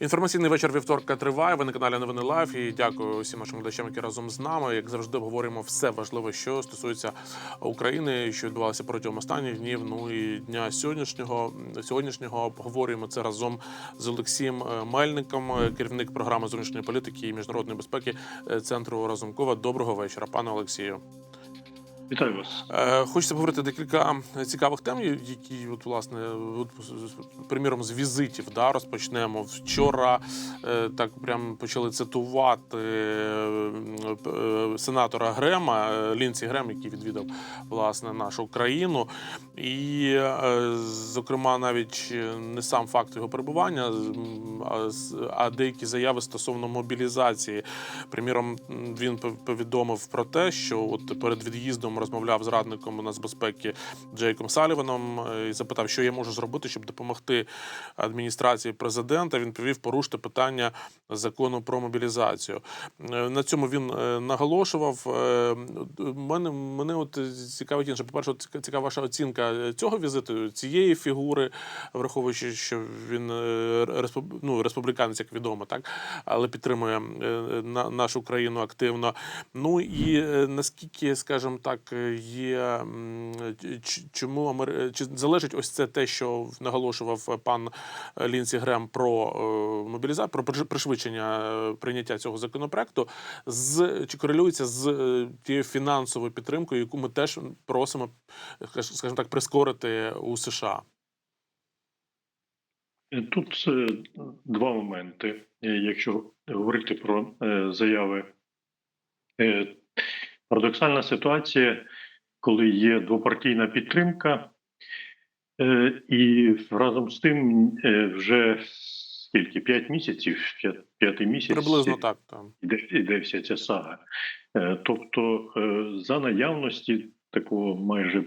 Інформаційний вечір вівторка триває. Ви на каналі Новини Лайф. І дякую усім нашим глядачам, які разом з нами. Як завжди, обговорюємо все важливе, що стосується України, що відбувалося протягом останніх днів. Ну і дня сьогоднішнього. Сьогоднішнього обговорюємо це разом з Олексієм е, Мельником, е, керівник програми зовнішньої політики і міжнародної безпеки е, центру Разумкова. Доброго вечора, пане Олексію. Вітаю вас. Е, Хочеться поговорити декілька цікавих тем, які, от, власне, от, приміром, з візитів да, розпочнемо. Вчора е, так прям почали цитувати е, сенатора Грема, Лінсі Грем, який відвідав власне нашу країну. І, зокрема, навіть не сам факт його перебування, а деякі заяви стосовно мобілізації. Приміром, він пов- повідомив про те, що от перед від'їздом розмовляв з радником нацбезпеки Джейком Саліваном е, і запитав, що я можу зробити, щоб допомогти адміністрації президента. Він повів порушити питання закону про мобілізацію. Е, На цьому він е, наголошував. Мене мене от цікавить інше. По перше, цікава ваша оцінка цього візиту, цієї фігури, враховуючи, що він ну, республіканець, як відомо, так але підтримує на нашу країну активно. Ну і наскільки, скажімо так, є чому Амер... чи залежить ось це те, що наголошував пан Лінсі Грем про мобілізацію, про пришвидшення е, прийняття цього законопроекту, з чи корелюється з е, тією фінансовою підтримкою, яку ми теж просимо, скажімо так, прискорити у США. Тут е, два моменти. Е, Якщо говорити про е, заяви, Е, парадоксальна ситуація, коли є двопартійна підтримка, е, і разом з тим е, вже скільки п'ять місяців, п'ят- п'ятий місяць Приблизно так. Там. іде, іде вся ця сага. Е, Тобто, за наявності такого майже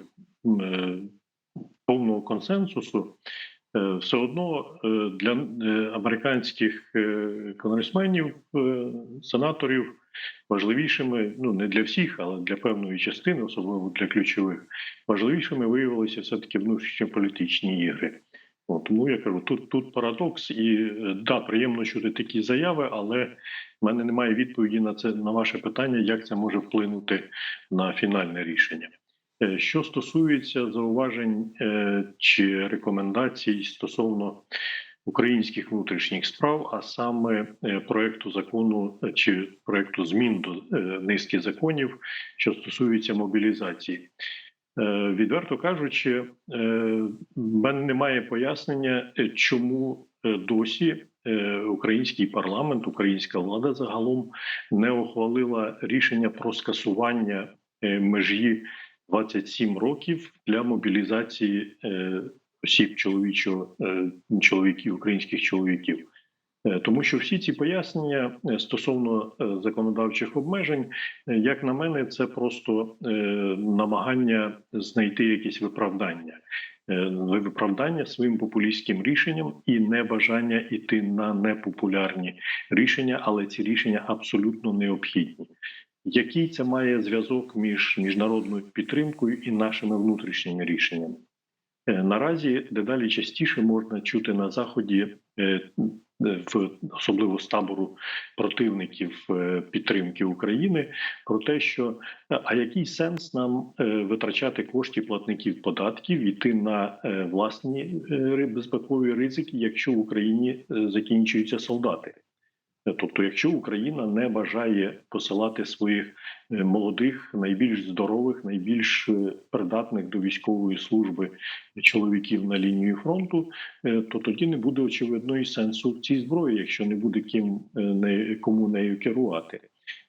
повного консенсусу, все одно е, для е, американських е, конгресменів, е, сенаторів важливішими, ну не для всіх, але для певної частини, особливо для ключових, важливішими виявилися все-таки внутрішньополітичні ігри. От, тому я кажу, тут тут парадокс, і е, да, приємно чути такі заяви, але в мене немає відповіді на це на ваше питання, як це може вплинути на фінальне рішення. Е, Що стосується зауважень е, чи рекомендацій стосовно українських внутрішніх справ, а саме е, проекту закону чи проекту змін до низки законів, що стосуються мобілізації. Відверто кажучи, мене немає пояснення, чому досі український парламент, українська влада загалом не ухвалила рішення про скасування межі 27 років для мобілізації е, осіб чоловічого е, чоловіків, українських чоловіків. Е, Тому що всі ці пояснення стосовно законодавчих обмежень, як на мене, це просто намагання знайти якісь виправдання, виправдання своїм популістським рішенням і небажання йти на непопулярні рішення, але ці рішення абсолютно необхідні. Який це має зв'язок між міжнародною підтримкою і нашими внутрішніми рішеннями? Е, Наразі дедалі частіше можна чути на заході, е, е, особливо з табору противників підтримки України, про те, що а який сенс нам витрачати кошти платників податків, іти на власні безпекові ризики, якщо в Україні закінчуються солдати? Тобто, якщо Україна не бажає посилати своїх е, молодих, найбільш здорових, найбільш е, придатних до військової служби чоловіків на лінію фронту, е, то тоді не буде очевидно і сенсу в цій зброї, якщо не буде ким не кому нею керувати.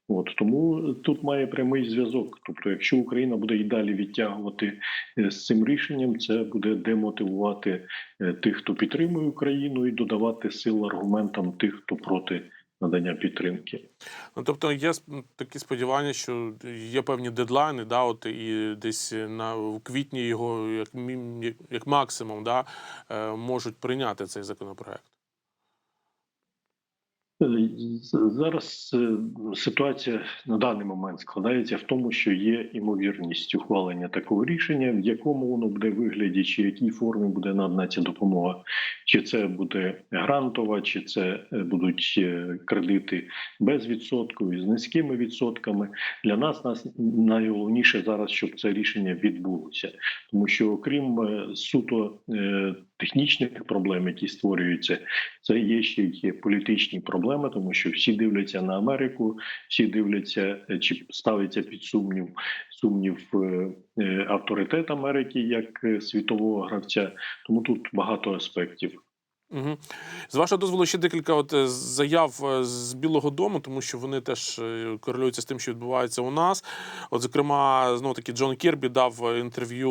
От тому тут має прямий зв'язок. Тобто, якщо Україна буде і далі відтягувати з цим рішенням, це буде демотивувати тих, хто підтримує Україну, і додавати сил аргументам тих, хто проти надання підтримки. Ну, тобто є сп- такі сподівання, що є певні дедлайни, да, от і десь на в квітні його як- як максимум да, е, можуть прийняти цей законопроект. Зараз е, ситуація на даний момент складається в тому, що є імовірність ухвалення такого рішення, в якому воно буде вигляді, чи в якій формі буде надана ця допомога. чи це буде грантова, чи це е, будуть е, кредити без відсотку і з низькими відсотками. Для нас нас найголовніше зараз, щоб це рішення відбулося, тому що окрім суто технічних проблем, які створюються, це є ще й політичні проблеми, тому що всі дивляться на Америку, всі дивляться, е, чи ставиться під сумнів сумнів е, е, авторитет Америки як світового гравця. Тому тут багато аспектів. Угу. З вашого дозволу, ще декілька от е, заяв е, з Білого Дому, тому що вони теж е, корелюються з тим, що відбувається у нас. От, зокрема, знову таки Джон Кірбі дав інтерв'ю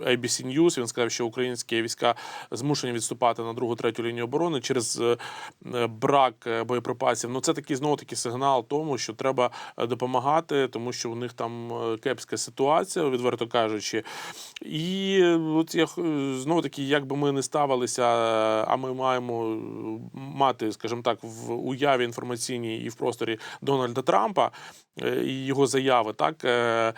ABC News. Він сказав, що українські війська змушені відступати на другу третю лінію оборони через брак боєприпасів. Ну це такий знову таки сигнал тому, що треба допомагати, тому що у них там кепська ситуація, відверто кажучи. І от я знову таки, як би ми не ставилися, а ми маємо е, мати, скажімо так, в уяві інформаційній і в просторі Дональда Трампа е, і його заяви. Так е,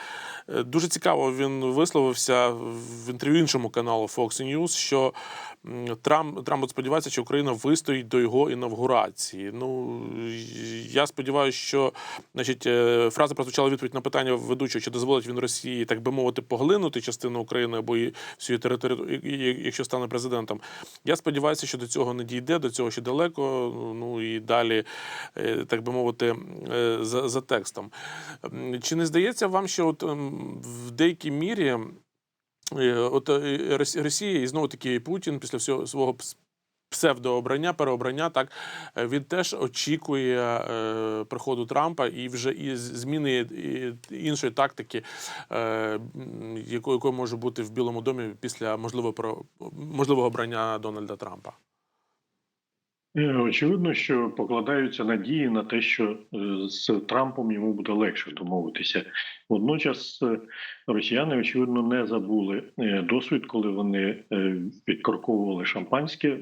дуже цікаво він висловився в інтерв'ю іншому каналу Fox News, що Трамп Трамп сподівається, що Україна вистоїть до його інавгурації. Ну я сподіваюся, що значить фраза прозвучала відповідь на питання ведучого, чи дозволить він Росії, так би мовити, поглинути частину України або всю територію, якщо стане президентом. Я сподіваюся, що до цього не дійде, до цього ще далеко. Ну і далі, е, так би мовити, е, за, за текстом. Чи не здається вам, що от ем, в деякій мірі е, от Росія і знову таки Путін після всього свого псевдообрання, переобрання, так е, він теж очікує е, приходу Трампа і вже і зміни і іншої тактики, е, якою, якою може бути в Білому домі після можливого можливого обрання Дональда Трампа. Е, Очевидно, що покладаються надії на те, що е, з Трампом йому буде легше домовитися. Водночас росіяни, очевидно, не забули досвід, коли вони відкорковували шампанське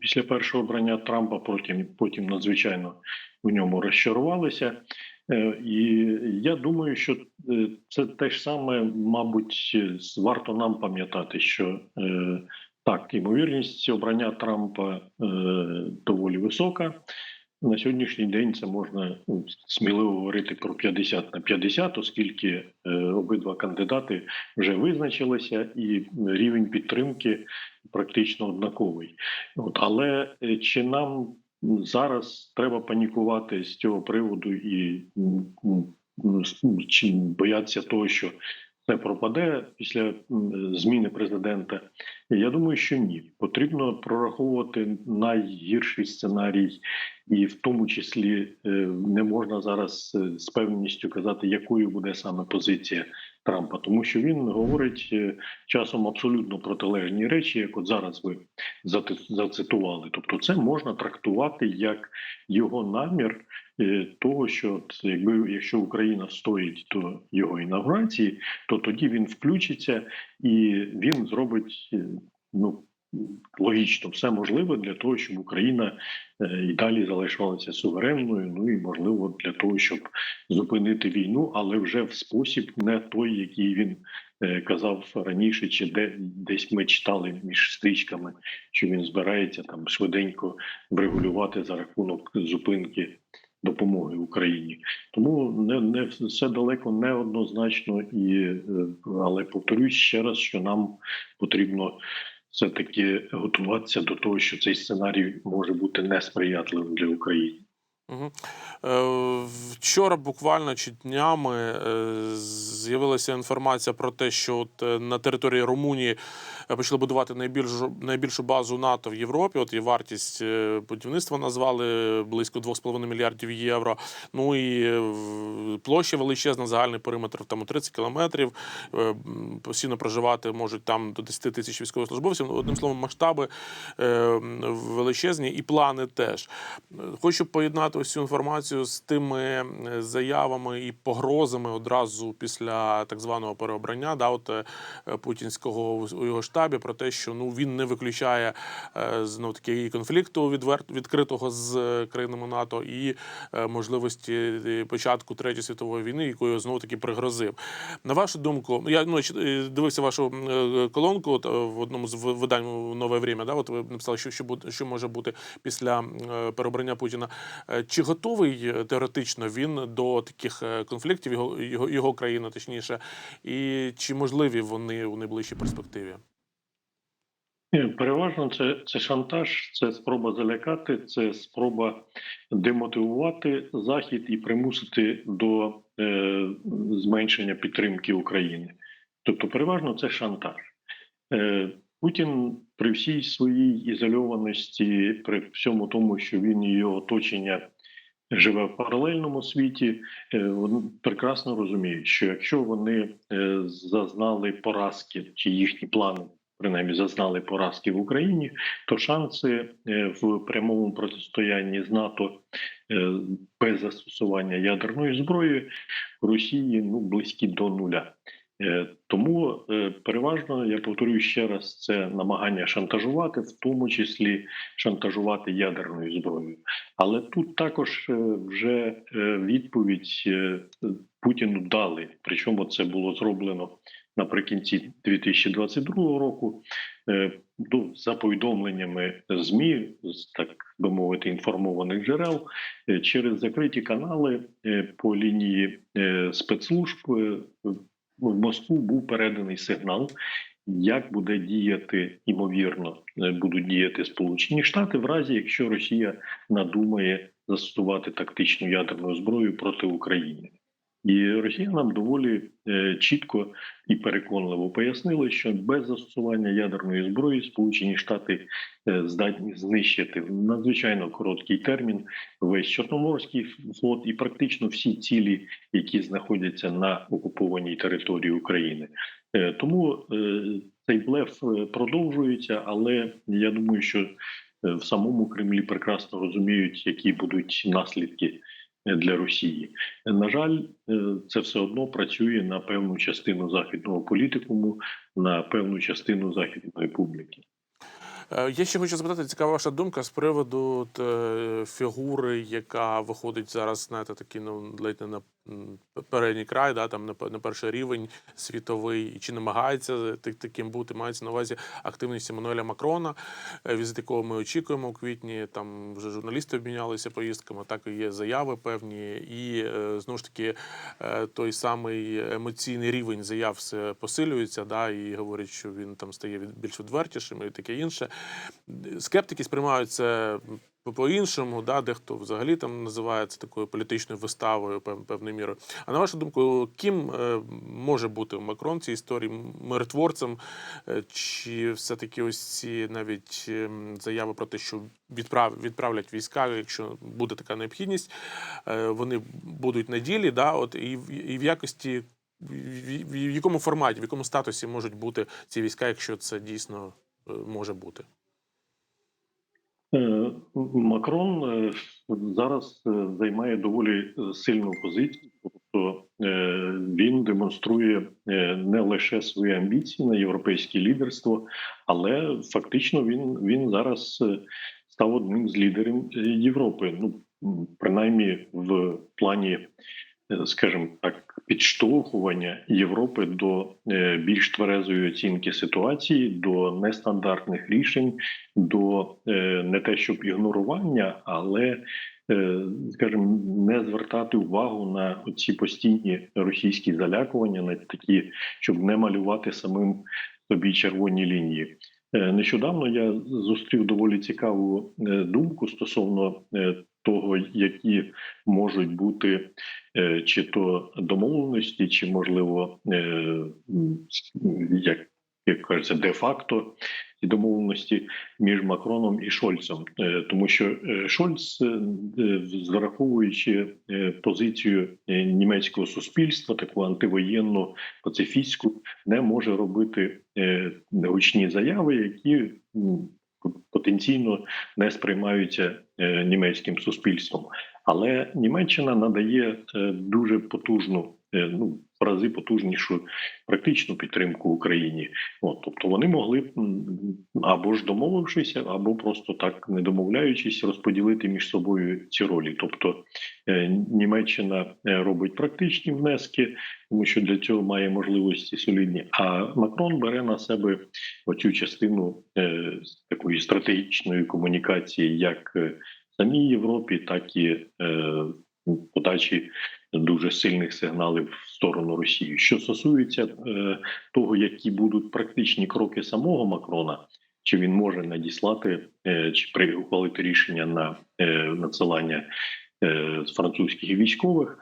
після першого обрання Трампа. Потім потім надзвичайно в ньому розчарувалися. Е, І я думаю, що е, це те ж саме, мабуть, варто нам пам'ятати, що е, так, ймовірність обрання Трампа доволі висока. На сьогоднішній день це можна ну, сміливо говорити про 50 на 50, оскільки е, обидва кандидати вже визначилися, і рівень підтримки практично однаковий. От, але е, чи нам зараз треба панікувати з цього приводу і чи боятися того, що це пропаде після зміни президента? Я думаю, що ні. Потрібно прораховувати найгірший сценарій, і в тому числі е, не можна зараз е, з певністю казати, якою буде саме позиція Трампа, тому що він говорить е, часом абсолютно протилежні речі, як от зараз ви зацитували. Тобто, це можна трактувати як його намір того, що якби якщо Україна стоїть до його інаугурації, то тоді він включиться і він зробить ну логічно все можливе для того, щоб Україна е, і далі залишалася суверенною. Ну і можливо для того, щоб зупинити війну, але вже в спосіб не той, який він е, казав раніше, чи де десь ми читали між стрічками, що він збирається там швиденько врегулювати за рахунок зупинки. Допомоги Україні, тому не не все далеко не і е, але повторюсь ще раз, що нам потрібно все таки готуватися до того, що цей сценарій може бути несприятливим для України. Е, вчора буквально чи днями е, з'явилася інформація про те, що от е, на території Румунії почали будувати найбільшу найбільшу базу НАТО в Європі. От і вартість будівництва назвали близько 2,5 мільярдів євро. Ну і площа величезна, загальний периметр там у 30 кілометрів. Постійно проживати можуть там до 10 тисяч військовослужбовців. Ну, Одним словом, масштаби величезні і плани теж. Хочу поєднати ось інформацію з тими е, заявами і погрозами одразу після так званого переобрання, да, от е, путінського у його штабі про те, що ну він не виключає е, знову таки конфлікту відверт відкритого з країнами НАТО і можливості початку третьої світової війни, якою знову таки пригрозив. На вашу думку, я ну чи- е, дивився вашу колонку от, в одному з видань нове время. Да, от ви написали, що що буде, що може бути після переобрання Путіна. Чи готовий е, теоретично він до таких е, конфліктів, його його, його країна, точніше, і чи можливі вони у найближчій перспективі? Переважно це, це шантаж, це спроба залякати, це спроба демотивувати Захід і примусити до е, зменшення підтримки України. Тобто, переважно це шантаж. Е, Путін при всій своїй ізольованості, при всьому тому, що він і його оточення живе в паралельному світі, е, прекрасно розуміють, що якщо вони е, зазнали поразки, чи їхні плани принаймні зазнали поразки в Україні, то шанси е, в прямому протистоянні з НАТО без застосування ядерної зброї в Росії ну близькі до нуля. Е, Тому е, переважно я повторюю ще раз, це намагання шантажувати, в тому числі шантажувати ядерною зброєю. Але тут також е, вже відповідь Путіну дали. Причому це було зроблено наприкінці 2022 року. Ну, за повідомленнями змі, з так би мовити, інформованих джерел, через закриті канали по лінії спецслужб в Москву був переданий сигнал. Як буде діяти ймовірно, е, будуть діяти Сполучені Штати в разі, якщо Росія надумає застосувати тактичну ядерну зброю проти України, і росіянам доволі е, чітко і переконливо пояснили, що без застосування ядерної зброї Сполучені Штати е, здатні знищити в надзвичайно короткий термін весь Чорноморський флот і практично всі цілі, які знаходяться на окупованій території України. Е, Тому цей блеф продовжується, але я думаю, що в самому Кремлі прекрасно розуміють, які будуть наслідки для Росії. На жаль, е, це все одно працює на певну частину західного політикуму, на певну частину західної публіки. Е, Я ще хочу запитати, цікава ваша думка з приводу е, фігури, яка виходить зараз, знаєте, такі ну ледь не на передній край, да, там на, перший рівень світовий, чи намагається таким бути, мається на увазі активність Еммануеля Макрона, е, візит якого ми очікуємо у квітні. Там вже журналісти обмінялися поїздками, так і є заяви певні, і е, знову ж таки е, той самий емоційний рівень заяв посилюється, да, і говорять, що він там стає більш відвертішим і таке інше. Скептики сприймають це по- по-іншому, да, дехто взагалі там називає це такою політичною виставою пев- певною мірою. А на вашу думку, ким е, може бути Макрон цій історії миротворцем? Е, Чи все-таки ось ці навіть ем, заяви про те, що відправ, відправлять війська, якщо буде така необхідність, е, вони будуть на ділі, да, от і, і в якості. В, якому форматі, в якому статусі можуть бути ці війська, якщо це дійсно може бути? Е, Макрон е, зараз е, займає доволі сильну позицію, тобто він демонструє не лише свої амбіції на європейське лідерство, але фактично він, він зараз став одним з лідерів Європи. Ну принаймні в плані, скажімо так, підштовхування Європи до е, більш тверезої оцінки ситуації, до нестандартних рішень до е, не те, щоб ігнорування, але е, скажімо, не звертати увагу на ці постійні російські залякування, на такі, щоб не малювати самим собі червоні лінії. Е, Нещодавно я зустрів доволі цікаву е, думку стосовно е, того, які можуть бути е, чи то домовленості, чи можливо, е, як, як кажеться, де-факто ці домовленості між Макроном і Шольцем, Е, тому що Шольц, зараховуючи позицію німецького суспільства, таку антивоєнну, пацифістську, не може робити гучні заяви, які потенційно не сприймаються е, німецьким суспільством. Але Німеччина надає е, дуже потужну, е, ну в рази потужнішу практичну підтримку Україні. От, тобто вони могли або ж домовившися, або просто так не домовляючись, розподілити між собою ці ролі. Тобто е, Німеччина е, робить практичні внески, тому що для цього має можливості солідні. А Макрон бере на себе оцю частину е, такої стратегічної комунікації, як самій Європі, так і подачі дуже сильних сигналів в сторону Росії. Що стосується е, того, які будуть практичні кроки самого Макрона, чи він може надіслати е, чи при ухвалити рішення на е, надсилання французьких військових,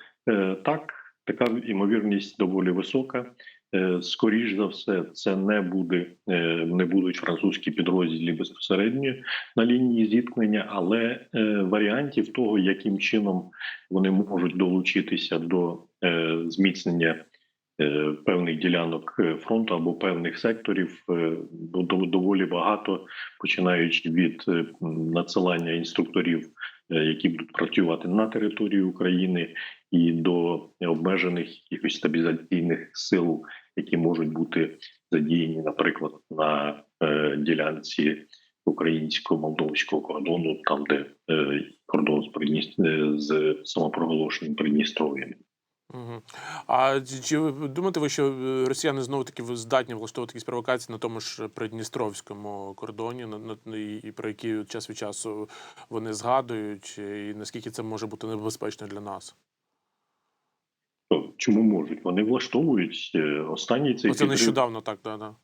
так така ймовірність доволі висока. Е, Скоріш за все, це не буде е, не будуть французькі підрозділі безпосередньо на лінії зіткнення, але е, варіантів того, яким чином вони можуть долучитися до зміцнення певних ділянок фронту або певних секторів, доволі багато, починаючи від надсилання інструкторів, які будуть працювати на території України, і до обмежених якихось стабілізаційних сил, які можуть бути задіяні, наприклад, на е, ділянці українсько-молдовського кордону, там де е, кордон з Придніс... е, з самопроголошеним Придністров'ям. А чи- думаєте ви, що е, росіяни знову таки здатні влаштовувати якісь провокації на тому ж Придністровському кордоні, на, на, і, і про які час від часу вони згадують, і наскільки це може бути небезпечно для нас? Чому можуть? Вони влаштовують е, останній цей це нещодавно так, да, да.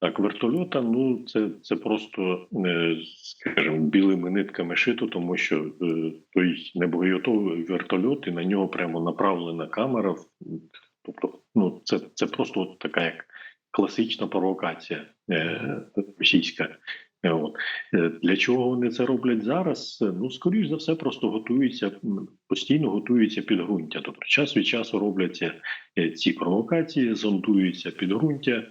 Так, вертольота, ну це, це просто, е, скажімо, білими нитками шито, тому що е, той небоєготовий вертольот, і на нього прямо направлена камера. Тобто, ну це, це просто от така як класична провокація російська. От. Е, Для чого вони це роблять зараз? Е, Ну, скоріш за все, просто готуються постійно готуються підґрунтя. Тобто, час від часу робляться е, ці провокації, зондуються підґрунтя.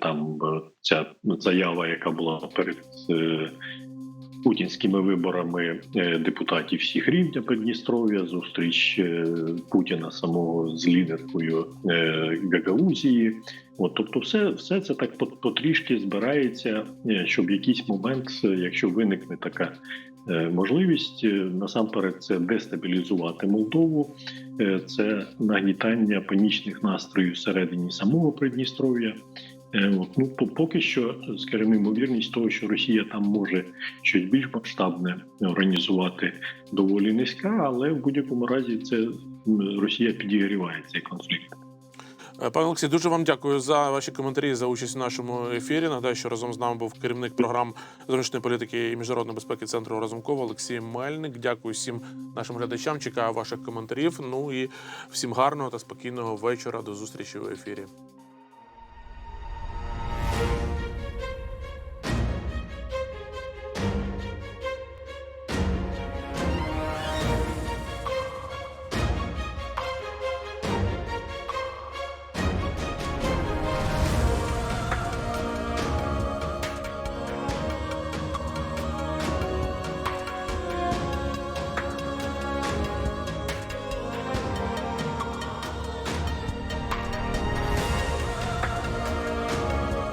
Там ця заява, яка була перед путінськими виборами е, депутатів всіх рівня Придністров'я, зустріч е, Путіна самого з лідеркою е, Гагаузії. От, тобто, все, все це так пот- потрішки збирається, щоб якийсь момент, якщо виникне така можливість, насамперед це дестабілізувати Молдову, це нагнітання панічних настроїв всередині самого Придністров'я. Е, От, ну, по- поки що, скажімо, ймовірність того, що Росія там може щось більш масштабне організувати, доволі низька, але в будь-якому разі це Росія підігріває цей конфлікт. Е, Пане Олексій, дуже вам дякую за ваші коментарі за участь в нашому ефірі. Нагадаю, що разом з нами був керівник програм зовнішньої політики і міжнародної безпеки центру Разумкова Олексій Мельник. Дякую всім нашим глядачам. Чекаю ваших коментарів. Ну і всім гарного та спокійного вечора. До зустрічі в ефірі.